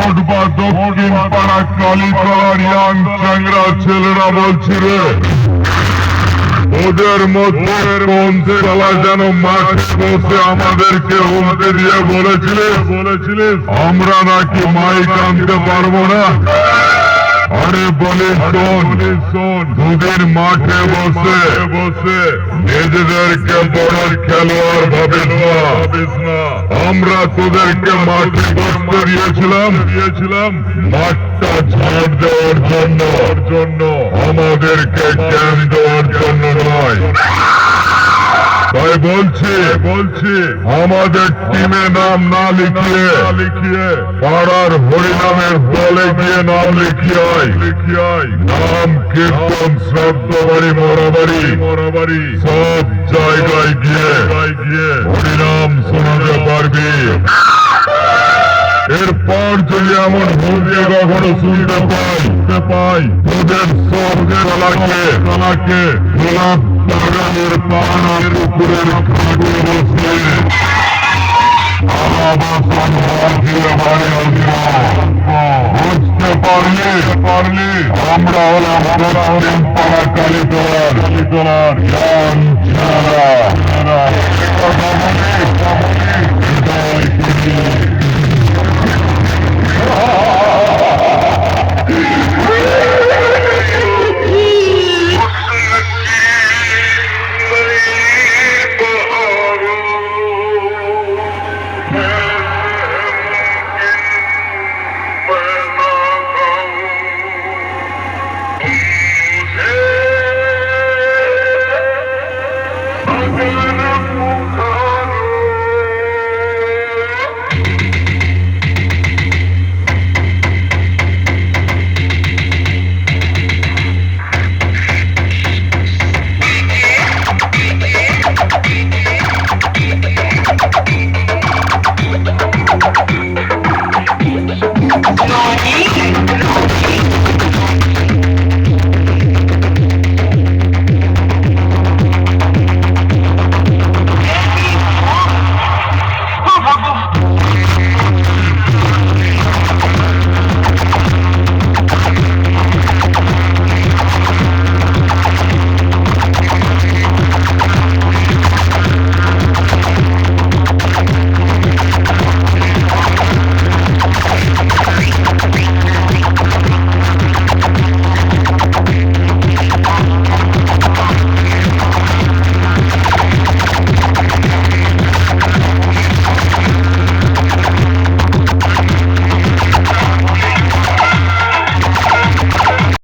ফুটবা দক্ষিণ পাড়া ইয়াং চ্যাংরা ছেলেরা বলছি রে। ওদের মধ্যে যেন বসে আমাদেরকে দিয়ে বলেছিলে? বলেছিলিস আমরা নাকি মাইক আনতে পারব না? আরে বলে দুদিন মাঠে বসে বসে নিজেদেরকে বড় খেলোয়াড় ভাবিস না। আমরা তোদেরকে মাঠে বসতে দিয়েছিলাম দিয়েছিলাম মাঠটা ঝাড় দেওয়ার জন্য। জন্য আমাদেরকে জ্ঞান দেওয়ার জন্য নয়। তাই বলছি বলছি, আমাদের টিমে নাম না লিখিয়ে লিখিয়ে পাড়ার হরিনামের দলে গিয়ে নাম লিখিয়ে আয় নাম, কীর্তন, শ্রাদ্ধ, বাড়ি, মরাবাড়ি মরাবাড়ি সব জায়গায় গিয়ে গিয়ে হরিনাম শোনাতে পারবি। এমন ভূমিকা কখনো শুনতে পাই পাই। তোদের সব কলাকে কলাকে। গোলাপ বাগানের পান পুকুরের খাটে বসে বুঝতে পারলি পারলি। আমরা হলাম পাড়া কালীতলার। কালীতলার। জ্ঞান ছাড়া কথা বলি কথা বলি হৃদয়